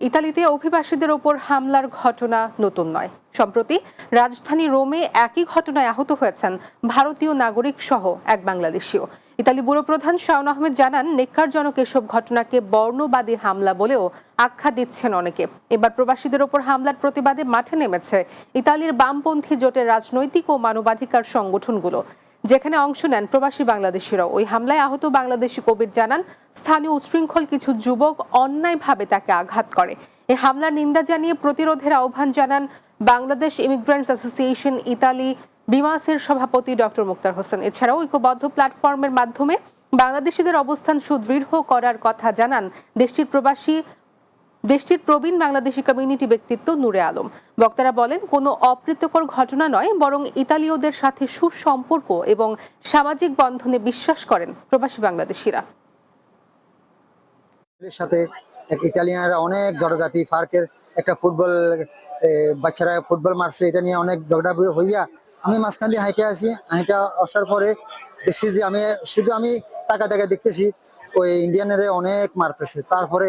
ইতালিতে অভিবাসীদের ওপর হামলার ঘটনা নতুন নয়। সম্প্রতি রাজধানী রোমে একই ঘটনায় আহত হয়েছেন ভারতীয় নাগরিক সহ এক বাংলাদেশীয় ইতালি ব্যুরো প্রধান শাওন আহমেদ জানান নেককারজনক এসব ঘটনাকে বর্ণবাদী হামলা বলেও আখ্যা দিচ্ছেন অনেকে। এবার প্রবাসীদের ওপর হামলার প্রতিবাদে মাঠে নেমেছে ইতালির বামপন্থী জোটের রাজনৈতিক ও মানবাধিকার সংগঠনগুলো। যেখানে অংশ নেন প্রবাসী বাংলাদেশিরাও। ওই হামলায় আহত বাংলাদেশি কবির জানান, স্থানীয় উশৃঙ্খল কিছু যুবক অন্যায়ভাবে তাকে আঘাত করে। এই হামলার নিন্দা জানিয়ে প্রতিরোধের আহ্বান জানান বাংলাদেশ ইমিগ্রেন্টস অ্যাসোসিয়েশন ইতালি বিমাসের সভাপতি ডক্টর মুক্তার হোসেন। এছাড়াও ঐক্যবদ্ধ প্ল্যাটফর্মের মাধ্যমে বাংলাদেশিদের অবস্থান সুদৃঢ় করার কথা জানান দেশটির প্রবাসী দেশটির প্রবীণ বাংলাদেশি কমিউনিটি ব্যক্তিত্ব নূরে আলম। বক্তারা বলেন, কোনো অপ্রীতকর ঘটনা নয়, বরং ইতালীয়দের সাথে সুসম্পর্ক এবং সামাজিক বন্ধনে বিশ্বাস করেন প্রবাসী বাংলাদেশিরা। সাথে ইতালিয়ানরা অনেক ফার্কের একটা ফুটবল বাচ্চারা ফুটবল মারছে, এটা নিয়ে অনেক ঝগড়া হইয়া আমি মাঝখান দিয়ে আসি, হাইটা আসার পরে দেখছি যে আমি, শুধু আমি টাকা টাকা দেখতেছি, ওই ইন্ডিয়ানেরে অনেক মারতেছে। তারপরে,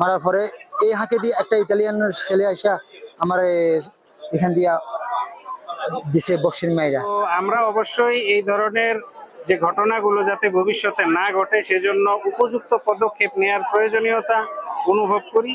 মারার পরে এই হাঁকে দিয়ে একটা ইতালিয়ান ছেলে আসা আমার এখান দিয়া দিছে বক্সিং মাইরা। আমরা অবশ্যই এই ধরনের যে ঘটনাগুলো যাতে ভবিষ্যতে না ঘটে, সেজন্য উপযুক্ত পদক্ষেপ নেওয়ার প্রয়োজনীয়তা অনুভব করি।